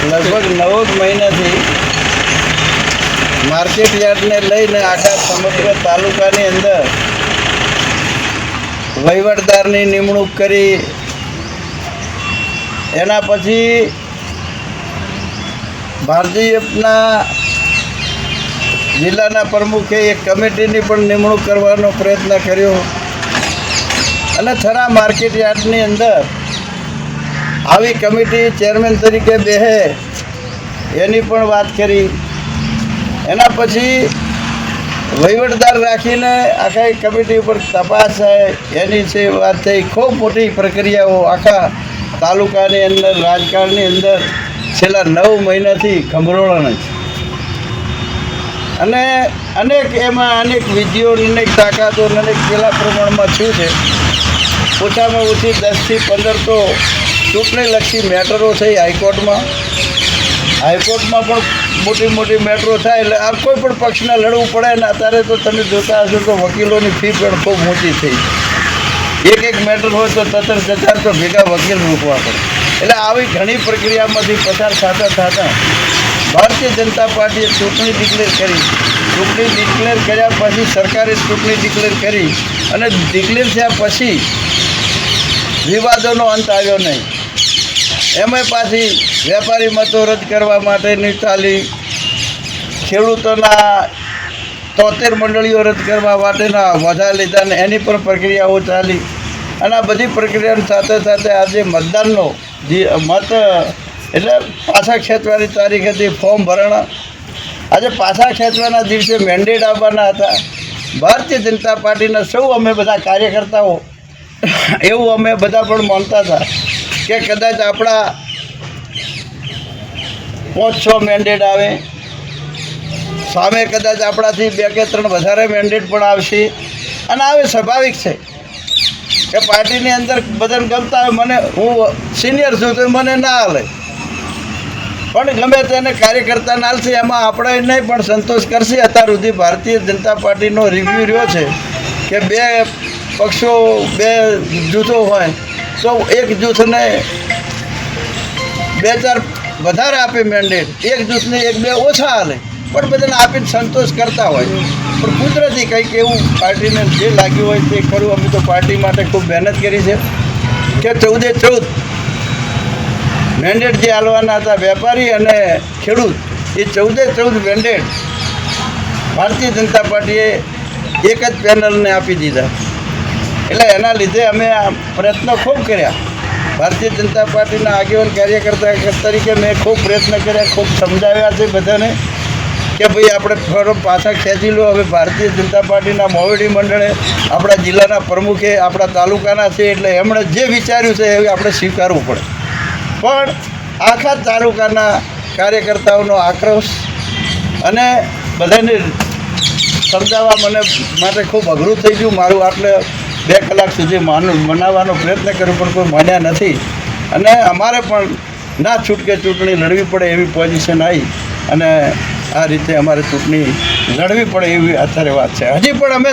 લગભગ નવ મહિનાથી માર્કેટ યાર્ડને લઈને આખા સમગ્ર તાલુકાની અંદર વહીવટદારની નિમણૂક કરી એના પછી ભારતીયના જિલ્લાના પ્રમુખે એક કમિટીની પણ નિમણૂક કરવાનો પ્રયત્ન કર્યો. અને થરા માર્કેટ યાર્ડની અંદર આવી કમિટી ચેરમેન તરીકે બેહે, એની પણ વાત કરી. એના પછી વહીવટદાર રાખીને આખા કમિટી ઉપર તપાસ થાય. એની છે વાત થઈ. ખૂબ મોટી પ્રક્રિયાઓ આખા તાલુકાની અંદર, રાજકારણની અંદર છેલ્લા નવ મહિનાથી ખંભરોળણ છે. અને અનેક એમાં અનેક વિધિઓ અનેક તાકાતો અનેક કેટલા પ્રમાણમાં છું છે? ઓછામાં ઓછી દસથી પંદર તો ચૂંટણીલક્ષી મેટરો થઈ હાઈકોર્ટમાં. હાઈકોર્ટમાં પણ મોટી મોટી મેટ્રો થાય એટલે આ કોઈ પણ પક્ષને લડવું પડે ને અત્યારે તો તમે જોતા હશો તો વકીલોની ફી પણ ખૂબ મોટી થઈ એક એક મેટર હોય તો તત્ર તચાર તો ભેગા વકીલ મૂકવા પડે. એટલે આવી ઘણી પ્રક્રિયામાંથી પસાર થતા થતાં ભારતીય જનતા પાર્ટીએ ચૂંટણી ડિક્લેર કરી. ચૂંટણી ડિક્લેર કર્યા પછી સરકારે ચૂંટણી ડિક્લેર કરી અને ડિક્લેર થયા પછી વિવાદોનો અંત આવ્યો નહીં. એમાંય પાછી વેપારી મતો રદ કરવા માટેની ચાલી ખેડૂતોના તોતેર મંડળીઓ રદ કરવા માટેના વધા લીધા ને એની પણ પ્રક્રિયાઓ ચાલી. અને આ બધી પ્રક્રિયાની સાથે સાથે આજે મતદાનનો જે મત, એટલે પાછા ખેંચવાની તારીખ હતી, ફોર્મ ભરણા આજે પાછા ખેંચવાના દિવસે મેન્ડેટ આપવાના હતા. ભારતીય જનતા પાર્ટીના સૌ અમે બધા કાર્યકર્તાઓ, એવું અમે બધા પણ માનતા હતા. કે કદાચ આપણા પાંચ છ મેન્ડેટ આવે. સામે કદાચ આપણાથી બે કે ત્રણ વધારે મેન્ડેટ પણ આવશે. અને આવે સ્વાભાવિક છે કે પાર્ટીની અંદર બધાને ગમતા હોય, મને હું સિનિયર છું તો મને ના હાલે. પણ ગમે તેને કાર્યકર્તાને હાલશે, એમાં આપણે નહીં પણ સંતોષ કરશે. અત્યાર સુધી ભારતીય જનતા પાર્ટીનો રિવ્યૂ રહ્યો છે કે બે પક્ષો, બે જૂથો હોય તો એક જૂથને બે ચાર વધારે આપે મેન્ડેટ એક જૂથને એક બે ઓછા હાલે. પણ બધાને આપીને સંતોષ કરતા હોય. પણ કુદરતી કંઈક એવું પાર્ટીને જે લાગ્યું હોય તે ખરું અમે તો પાર્ટી માટે ખૂબ મહેનત કરી છે. કે ચૌદે ચૌદ મેન્ડેટ જે હાલવાના હતા વેપારી અને ખેડૂત, એ ચૌદે ચૌદ મેન્ડેટ ભારતીય જનતા પાર્ટીએ એક જ પેનલને આપી દીધા. એટલે એના લીધે અમે આ પ્રયત્નો ખૂબ કર્યા. ભારતીય જનતા પાર્ટીના આગેવાન કાર્યકર્તા તરીકે મેં ખૂબ પ્રયત્ન કર્યા, ખૂબ સમજાવ્યા છે બધાને કે ભાઈ આપણે ફોરમ પાછા ખેંચી લો. હવે ભારતીય જનતા પાર્ટીના મોવડી મંડળે આપણા જિલ્લાના પ્રમુખે, આપણા તાલુકાના છે એટલે એમણે જે વિચાર્યું છે એ આપણે સ્વીકારવું પડે. પણ આખા તાલુકાના કાર્યકર્તાઓનો આક્રોશ અને બધાને સમજાવવા મને માટે ખૂબ અઘરું થઈ ગયું. મારું આટલે બે કલાક સુધી માનું, મનાવવાનો પ્રયત્ન કર્યો, પણ કોઈ માન્યા નથી. અને અમારે પણ ના છૂટકે ચૂંટણી લડવી પડે એવી પોઝિશન આવી. અને આ રીતે અમારે ચૂંટણી લડવી પડે એવી અત્યારે વાત છે. હજી પણ અમે